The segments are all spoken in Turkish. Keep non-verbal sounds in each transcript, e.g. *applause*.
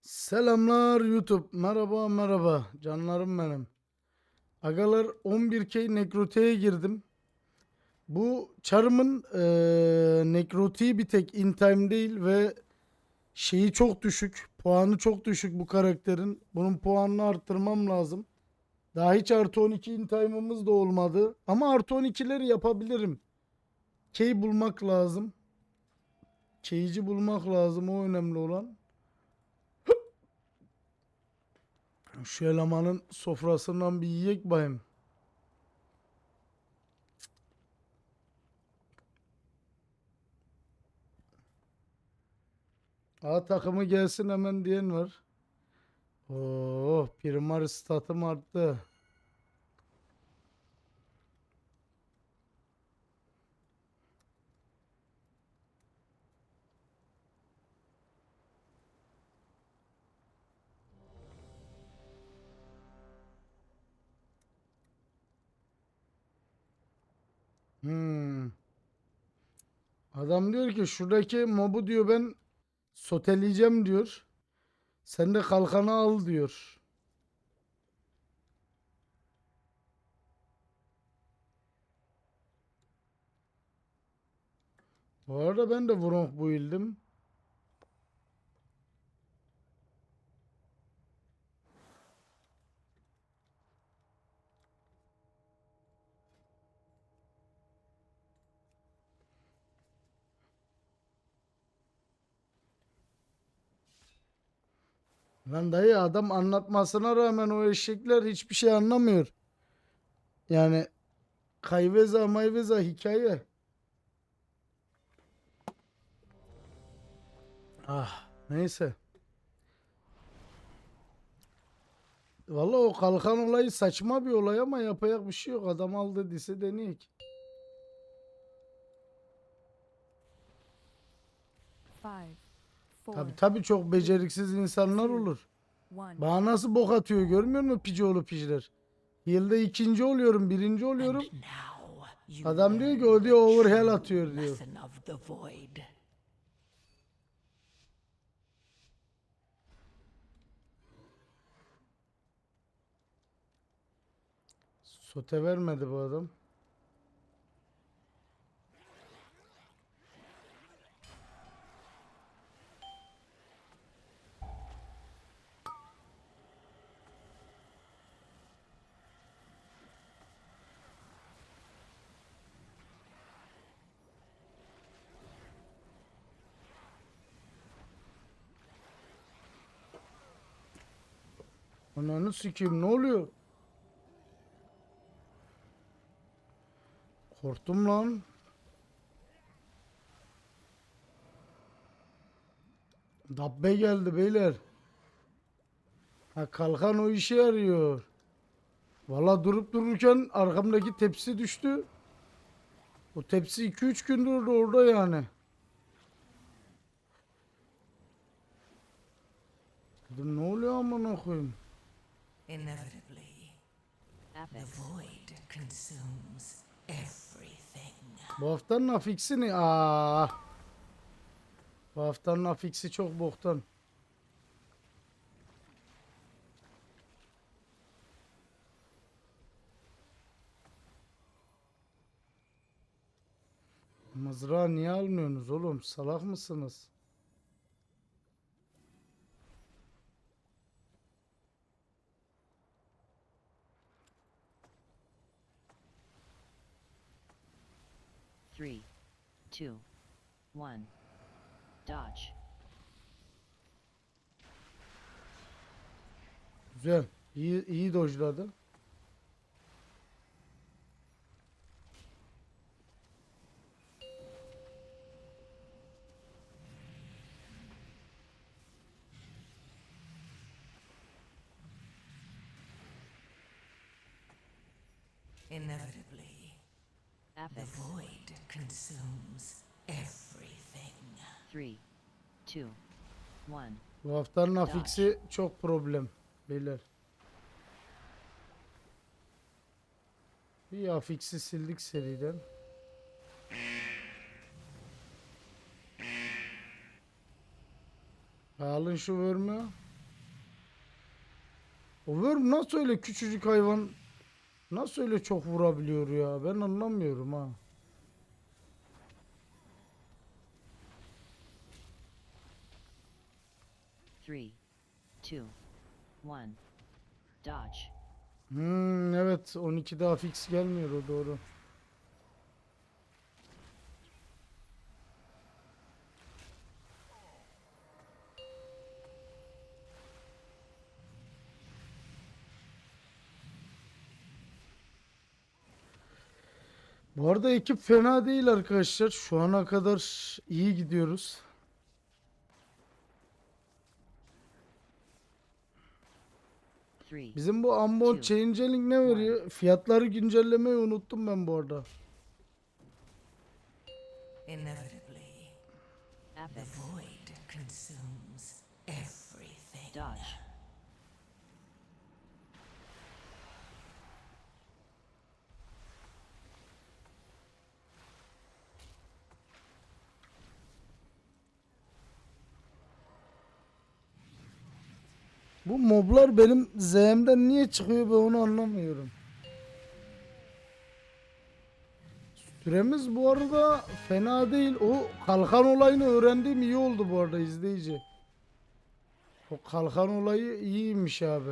Selamlar YouTube. Merhaba merhaba. Canlarım benim. Agalar 11K Nekrote'ye girdim. Bu Charm'ın eee Nekrote'yi bir tek in time değil ve şeyi çok düşük. Puanı çok düşük bu karakterin. Bunun puanını arttırmam lazım. Daha hiç artı 12 in time'ımız da olmadı. Ama artı 12'leri yapabilirim. Key bulmak lazım. Keyci bulmak lazım. O önemli olan. Şu elemanın sofrasından bir yiyek bayım. A takımı gelsin hemen diyen var. Oo, primar statım arttı. Hmm. Adam diyor ki şuradaki mobu diyor ben soteleyeceğim diyor. Sen de kalkanı al diyor. Bu arada ben de Vronk build'im. Lan dayı adam anlatmasına rağmen o eşekler hiçbir şey anlamıyor. Yani kayveza mayveza hikaye. Ah neyse. Vallahi o kalkan olayı saçma bir olay ama yapacak bir şey yok. Adam al dediyse deneyek. Five, Tabi tabi çok beceriksiz insanlar olur. Bana nasıl bok atıyor görmüyor musun picoğlu pijler? Yılda ikinci oluyorum, birinci oluyorum. Adam diyor ki o diyor overhell atıyor diyor. Sote vermedi bu adam. Ananı sikeyim ne oluyor? Korktum lan. Dabbe geldi beyler. Ha kalkan o işe yarıyor. Valla durup dururken arkamdaki tepsi düştü. O tepsi 2-3 gündür orada yani. Dedim ne oluyor amına koyayım? Inevitably, the void consumes everything. Bu haftanın afiksi ne? Aa. Bu haftanın afiksi çok boktan. Mızrağı niye almıyorsunuz oğlum? Salak mısınız? Three, two, one. Dodge. Güzel. İyi, iyi dojladı. Inevitably, the void consumes bu haftanın afiksi çok problem beyler. Bir afiksi sildik seriden. Alın şu worm'ü. O worm nasıl öyle küçücük hayvan nasıl öyle çok vurabiliyor ya ben anlamıyorum ha. Three, two, one. Dodge. Hmm, evet 12 daha gelmiyor o doğru. Bu arada ekip fena değil arkadaşlar. Şu ana kadar iyi gidiyoruz. Bizim bu Two. Changeling ne veriyor? Fiyatları güncellemeyi unuttum ben bu arada. Inevitably, the void consumes everything. Dodge. Bu moblar benim Z'mden niye çıkıyor ben onu anlamıyorum. Süremiz bu arada fena değil. O kalkan olayını öğrendiğim iyi oldu bu arada izleyici. O kalkan olayı iyiymiş abi.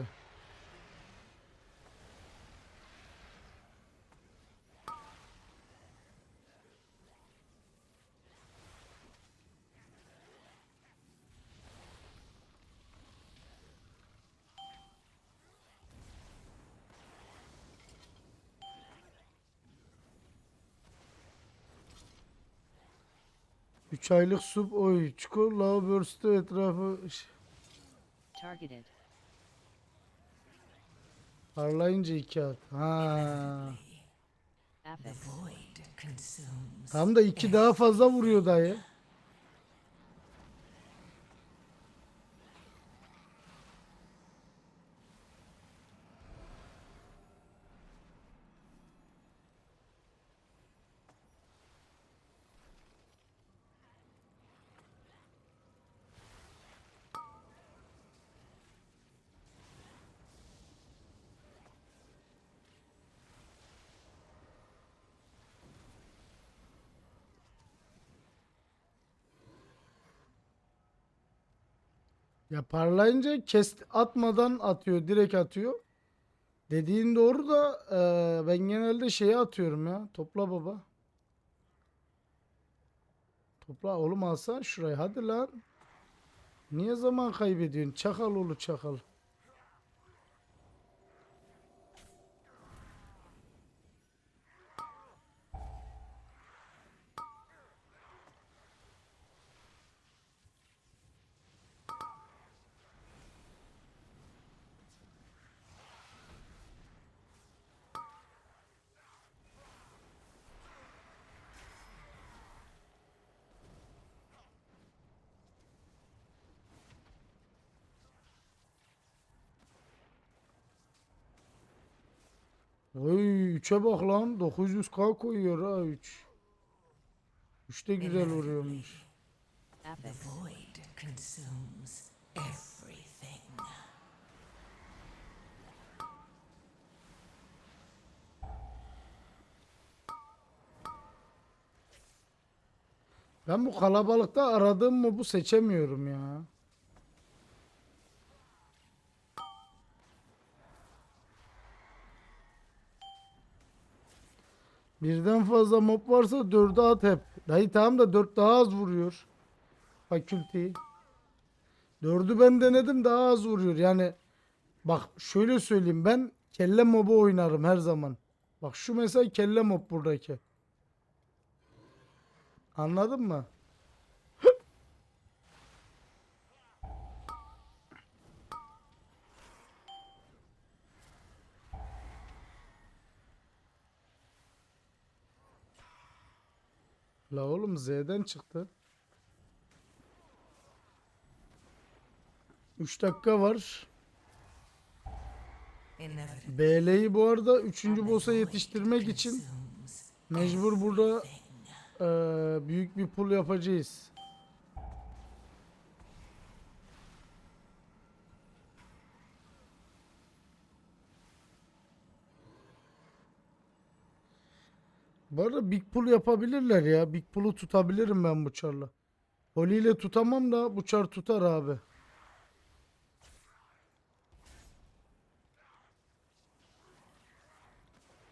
Üç aylık sub oy. Çukur lava burst'ü etrafı Targeted. parlayınca iki at. Ha. Tam da iki daha fazla vuruyor dayı. Ya parlayınca kes atmadan atıyor, direkt atıyor. Dediğin doğru da eee, ben genelde şeye atıyorum ya. Topla baba. Topla oğlum alsana şurayı hadi lan. Niye zaman kaybediyorsun? Çakal oğlu çakal. Oy 3'e bak lan 900k koyuyor ha 3. 3 de güzel vuruyormuş. Ben bu kalabalıkta aradığım mobu seçemiyorum ya. Birden fazla mob varsa dörde at hep. Dayı tamam da dört daha az vuruyor. Fakülteyi. Dördü ben denedim daha az vuruyor. Yani bak şöyle söyleyeyim ben kelle mobu oynarım her zaman. Bak şu mesela kelle mob buradaki. Anladın mı? La oğlum Z'den çıktı. 3 dakika var. BL'yi bu arada 3. boss'a yetiştirmek için mecbur burada eee, büyük bir pull yapacağız. Bu arada Big Pull yapabilirler ya. Big Pull'u tutabilirim ben bu çarla. İle tutamam da bu çar tutar abi.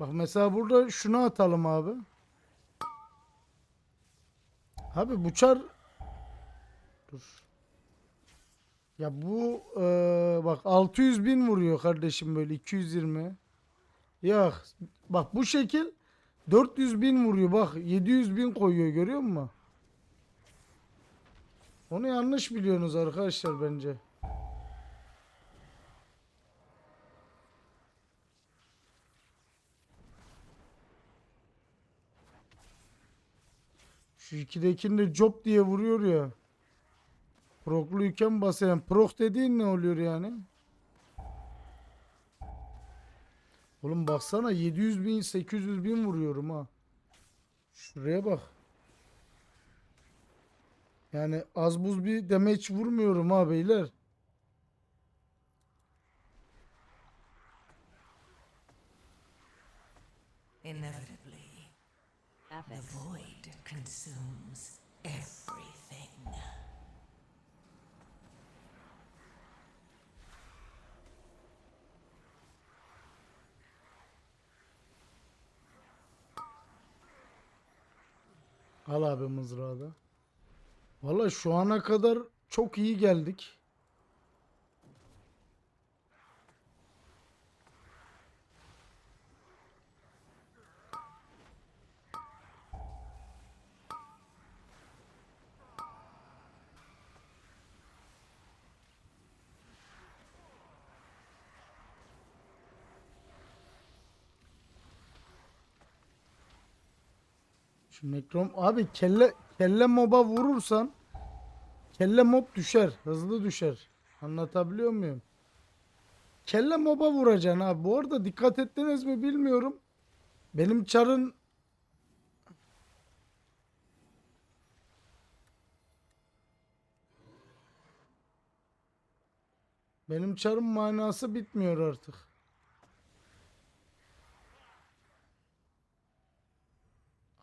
Bak mesela burada şunu atalım abi. Abi bu çar Dur. Ya bu eee, bak 600 bin vuruyor kardeşim böyle 220. Ya bak bu şekil 400 bin vuruyor bak 700 bin koyuyor görüyor musun? Onu yanlış biliyorsunuz arkadaşlar bence. Şu ikidekini de job diye vuruyor ya. Prokluyken basayan. Prok dediğin ne oluyor yani? Oğlum baksana 700 bin 800 bin vuruyorum ha. Şuraya bak. Yani az buz bir demeç vurmuyorum ha beyler. Inevitably, the void consumes everything. Al abi mızrağı da. Valla şu ana kadar çok iyi geldik. Şu nekrom abi kelle kelle moba vurursan kelle mob düşer, hızlı düşer. Anlatabiliyor muyum? Kelle moba vuracaksın abi. Bu arada dikkat ettiniz mi bilmiyorum. Benim çarın Benim çarın manası bitmiyor artık.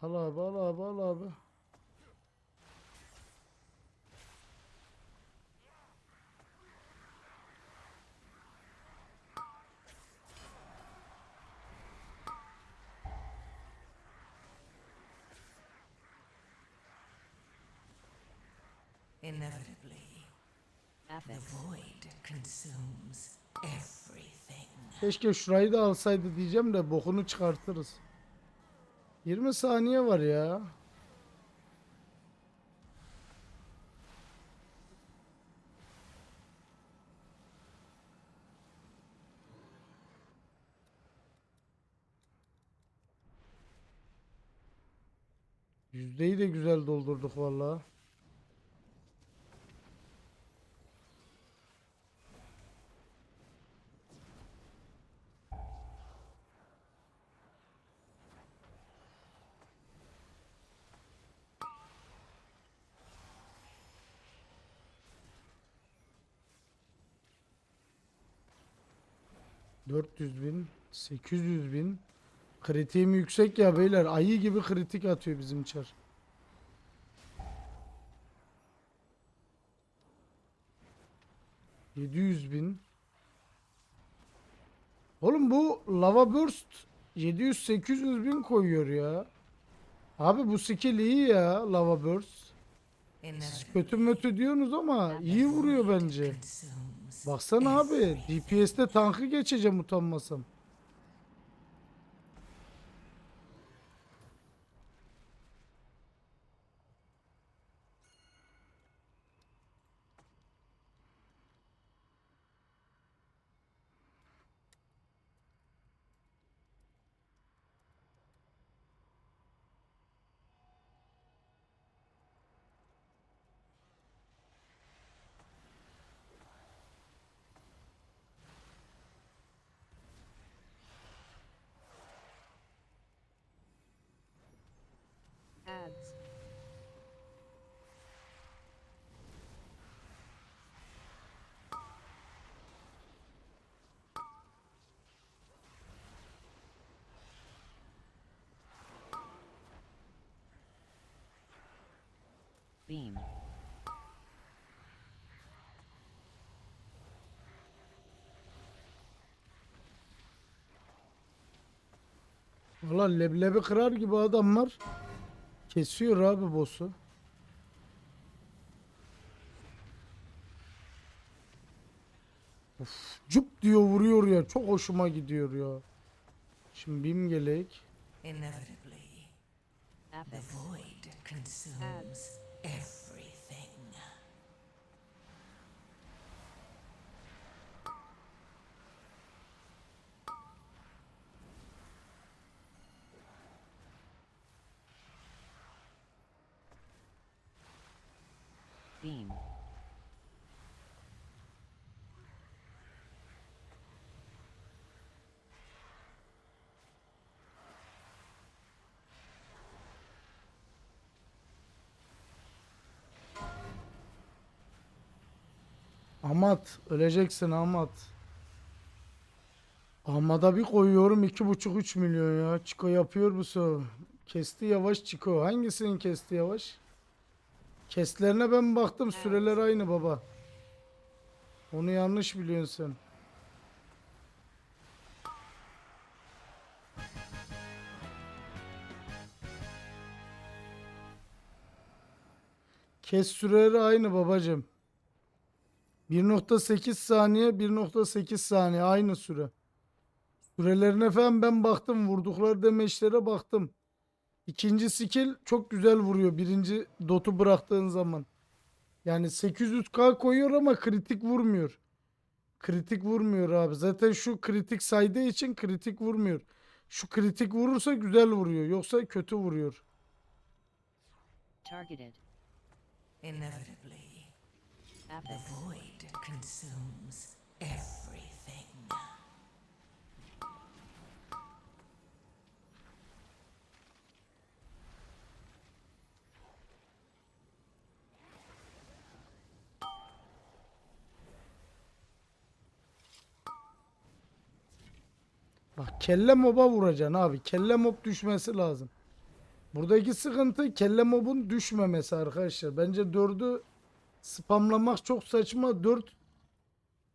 Al abi al abi al abi. Inevitably, the void consumes everything. Keşke şurayı da alsaydı diyeceğim de bokunu çıkartırız. 20 saniye var ya. Yüzdeyi de güzel doldurduk vallahi. ...400 bin... ...800 bin... ...kritiğim yüksek ya beyler... ...ayı gibi kritik atıyor bizim çar. ...700 bin... Oğlum bu lava burst 700-800 bin koyuyor ya. Abi bu skill iyi ya lava burst. Inevitably, Kötü mötü diyorsunuz ama iyi vuruyor bence. Baksana abi DPS'te tankı geçeceğim utanmasam. Beam. Valla leblebi kırar gibi adamlar kesiyor abi boss'u. Of, cup diyor vuruyor ya. Çok hoşuma gidiyor ya. Şimdi bim gelek. Inevitably, the void consumes everything. Beam. Amat öleceksin Amat. Amada bir koyuyorum iki buçuk üç milyon ya. Çiko yapıyor bu sefer. Kesti yavaş Çiko. Hangisinin kesti yavaş? Kestlerine ben baktım süreler aynı baba. Onu yanlış biliyorsun sen. Kes süreleri aynı babacım. 1.8 saniye 1.8 saniye aynı süre. Sürelerine falan ben baktım. Vurdukları demeçlere baktım. İkinci skill çok güzel vuruyor. Birinci dotu bıraktığın zaman. Yani 800k koyuyor ama kritik vurmuyor. Kritik vurmuyor abi. Zaten şu kritik saydığı için kritik vurmuyor. Şu kritik vurursa güzel vuruyor. Yoksa kötü vuruyor. Targeted. Inevitably, the Affix. Void consumes everything. Bak kelle moba vuracaksın abi. Kelle mob düşmesi lazım. Buradaki sıkıntı kelle mobun düşmemesi arkadaşlar. Bence 4'ü spamlamak çok saçma. 4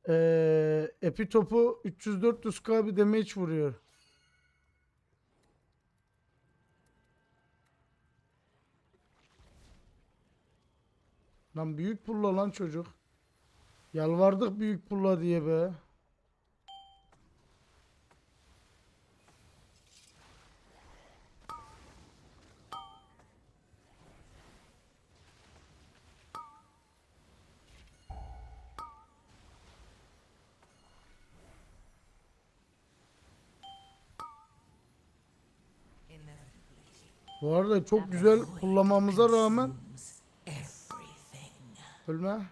eee epi topu 300-400k bir damage vuruyor. Lan büyük pulla lan çocuk. Yalvardık büyük pulla diye be. Inevitably, Bu arada çok güzel kullanmamıza rağmen ölme.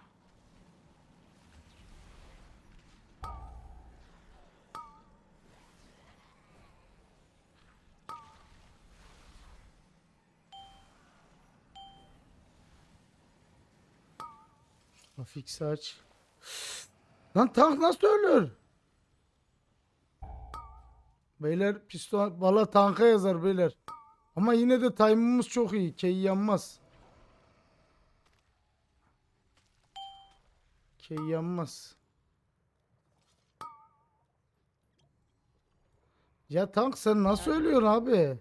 Afix aç. Lan tank nasıl ölür? Beyler piston valla tanka yazar beyler. Ama yine de time'ımız çok iyi. Key yanmaz. Key yanmaz. Ya tank sen nasıl ölüyorsun abi?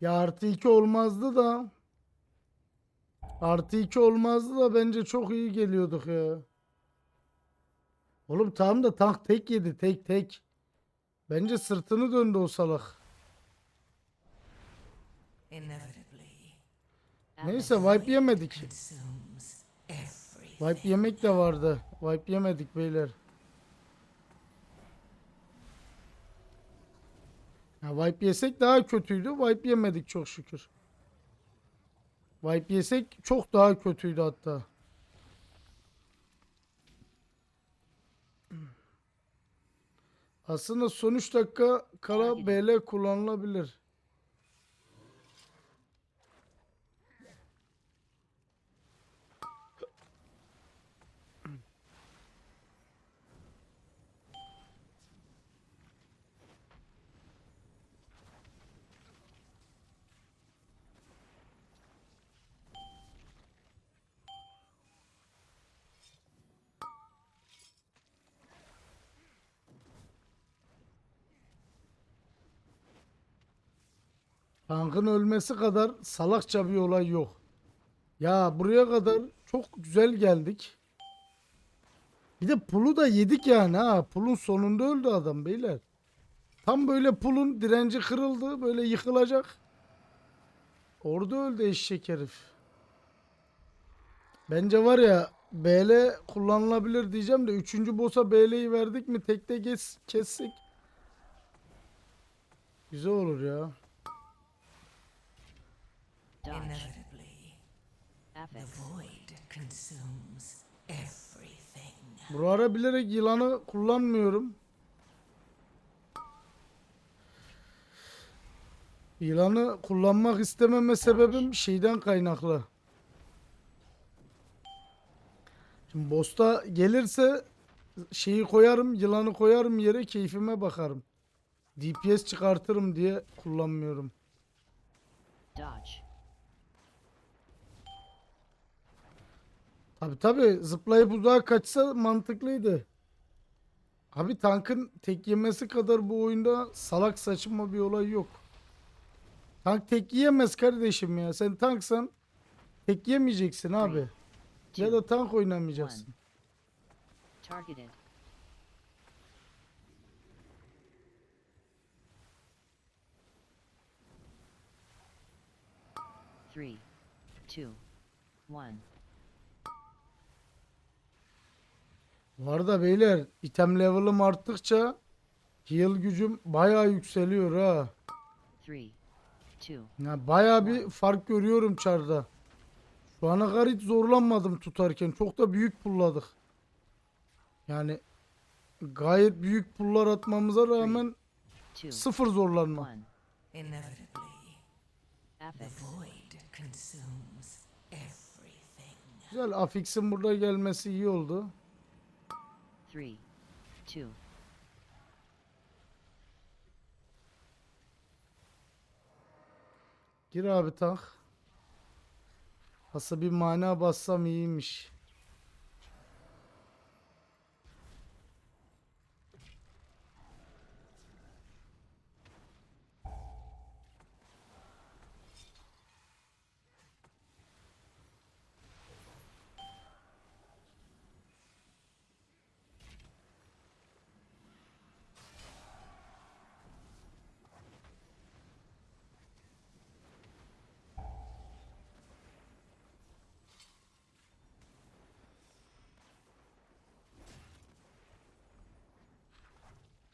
Ya artı 2 olmazdı da. Artı 2 olmazdı da bence çok iyi geliyorduk ya. Oğlum tamam da tank tek yedi tek tek. Bence sırtını döndü o salak. Neyse wipe yemedik. Wipe yemek de vardı. Wipe yemedik beyler. Ya wipe yesek daha kötüydü. Wipe yemedik çok şükür. Wipe yesek çok daha kötüydü hatta. Aslında son 3 dakika kala BL kullanılabilir. Tankın ölmesi kadar salakça bir olay yok. Ya buraya kadar çok güzel geldik. Bir de pulu da yedik yani ha. Pulun sonunda öldü adam beyler. Tam böyle pulun direnci kırıldı. Böyle yıkılacak. Orada öldü eşek herif. Bence var ya BL kullanılabilir diyeceğim de 3. boss'a BL'yi verdik mi tekte kes, kessek. Güzel olur ya. Inevitably, the void consumes everything. Bu ara bilerek yılanı kullanmıyorum. Yılanı kullanmak istememe sebebim şeyden kaynaklı. Şimdi boss'ta gelirse şeyi koyarım, yılanı koyarım yere keyfime bakarım. DPS çıkartırım diye kullanmıyorum. Dodge. Tabi tabi zıplayıp uzağa kaçsa mantıklıydı. Abi tankın tek yemesi kadar bu oyunda salak saçma bir olay yok. Tank tek yiyemez kardeşim ya. Sen tanksan tek yemeyeceksin abi. Ya da tank oynamayacaksın. Targeted. Three, two, one. Bu arada beyler item level'ım arttıkça heal gücüm bayağı yükseliyor ha. Ya bayağı bir fark görüyorum çarda. Şu ana kadar hiç zorlanmadım tutarken. Çok da büyük pulladık. Yani gayet büyük pullar atmamıza rağmen sıfır zorlanma. Güzel Afix'in burada gelmesi iyi oldu. Three, two, Gir abi tank. Aslında bir mana bassam iyiymiş.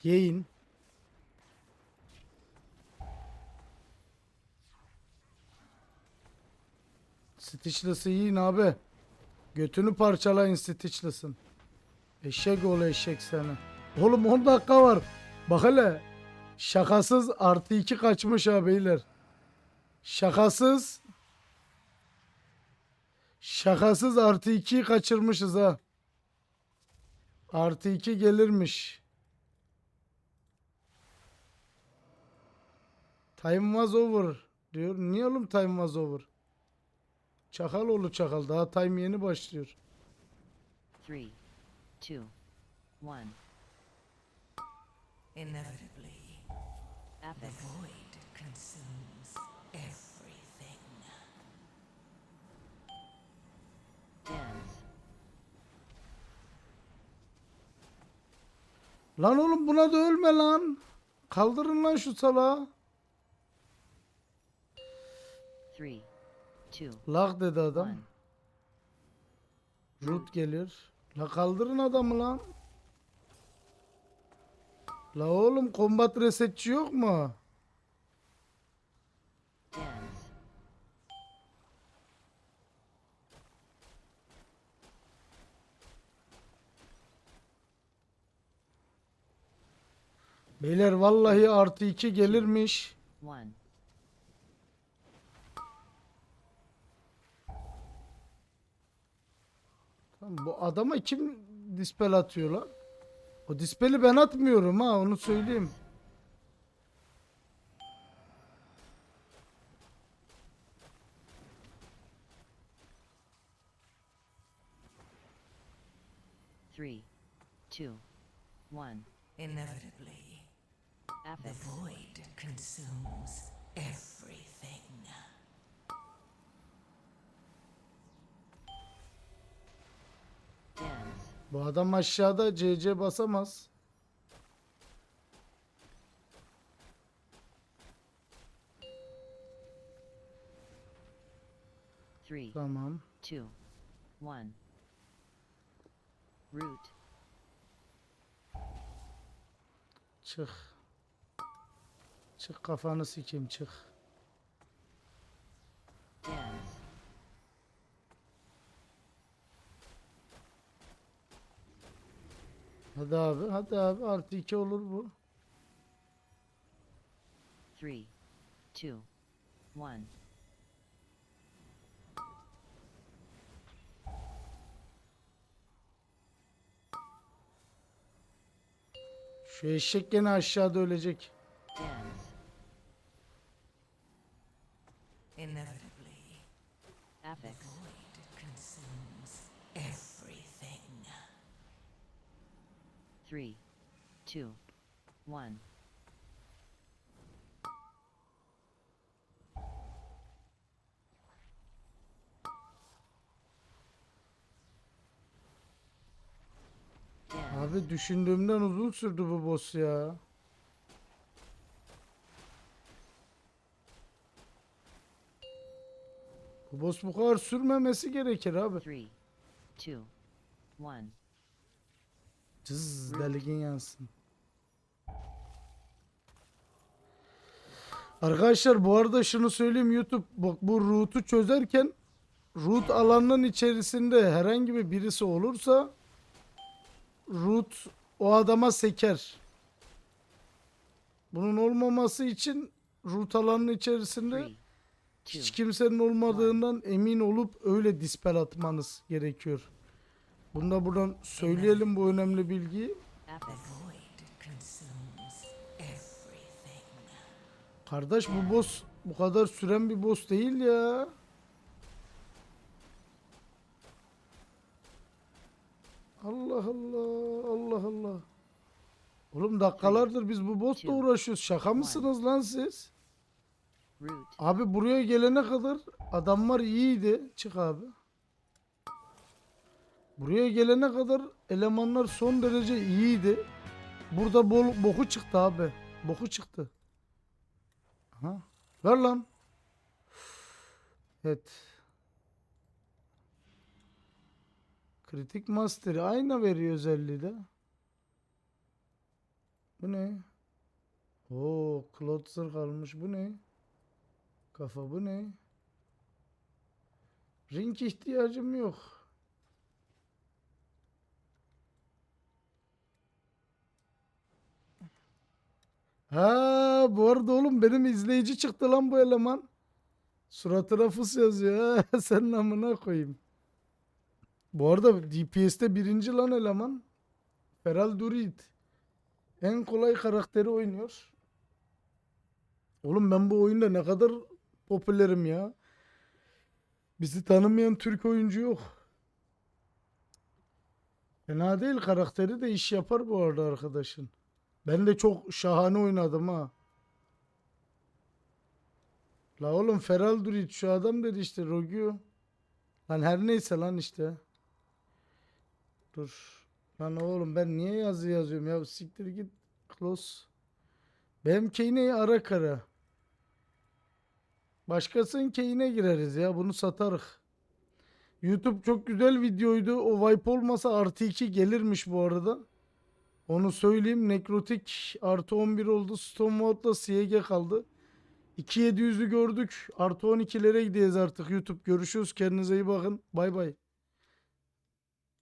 Yiyin. Stitchless'ı yiyin abi. Götünü parçalayın Stitchless'ın. Eşek ol eşek seni. Oğlum 10 dakika var. Bak hele. Şakasız artı 2 kaçmış ha beyler. Şakasız. Şakasız artı 2'yi kaçırmışız ha. Artı 2 gelirmiş. Time was over diyor. Niye oğlum time was over? Çakal oğlu çakal. Daha time yeni başlıyor. three, two, one. Inevitably, the Affix. void consumes everything. Dance. Lan oğlum buna da ölme lan. Kaldırın lan şu salağı. 3, Lag dedi adam. 1. Root geliyor. La kaldırın adamı lan. La oğlum kombat resetçi yok mu? Beyler vallahi artı 2 gelirmiş. 1. Bu adama kim dispel atıyor lan? O dispeli ben atmıyorum ha onu söyleyeyim. Three, two, one. Inevitably, the void consumes everything. Bu adam aşağıda CC basamaz. Three, Tamam. two, one. Root. Çık. Çık kafanı sikeyim çık. Ends. Hadi abi hadi abi artı iki olur bu. Three, two, one. Şu eşek gene aşağıda ölecek. Inevitably, Affix. 3, 2, 1. Abi düşündüğümden uzun sürdü bu boss ya. Bu boss bu kadar sürmemesi gerekir abi. 3, 2, 1 Cız deligin yansın. Arkadaşlar bu arada şunu söyleyeyim YouTube bak bu root'u çözerken root alanının içerisinde herhangi bir birisi olursa root o adama seker. Bunun olmaması için root alanının içerisinde hiç kimsenin olmadığından emin olup öyle dispel atmanız gerekiyor. Bunu da buradan söyleyelim bu önemli bilgiyi. Kardeş bu boss bu kadar süren bir boss değil ya. Allah Allah Allah Allah. Oğlum dakikalardır biz bu boss'la uğraşıyoruz. Şaka mısınız lan siz? Abi buraya gelene kadar adamlar iyiydi. Çık abi. Buraya gelene kadar elemanlar son derece iyiydi. Burada bol, boku çıktı abi. Boku çıktı. Aha. Ver lan. Evet. Kritik Master'i aynı veriyor özelliği de. Bu ne? Oo, Klotzer kalmış. Bu ne? Kafa bu ne? Ring ihtiyacım yok. Ha bu arada oğlum benim izleyici çıktı lan bu eleman. Suratına fıs yazıyor. *laughs* Ha, Senin amına koyayım. Bu arada DPS'te birinci lan eleman. Feral Durit. En kolay karakteri oynuyor. Oğlum ben bu oyunda ne kadar popülerim ya. Bizi tanımayan Türk oyuncu yok. Fena değil karakteri de iş yapar bu arada arkadaşın. Ben de çok şahane oynadım ha. La oğlum Feral Durit şu adam dedi işte Rogio. Lan her neyse lan işte. Dur. Lan oğlum ben niye yazı yazıyorum ya siktir git. Close. Benim Kane'i ara kara. Başkasının keyine gireriz ya. Bunu satarık. YouTube çok güzel videoydu. O wipe olmasa artı 2 gelirmiş bu arada. Onu söyleyeyim. Nekrotik artı 11 oldu. Stonemode'la CG kaldı. 2700'ü gördük. Artı 12'lere gideceğiz artık YouTube. Görüşürüz. Kendinize iyi bakın. Bay bay.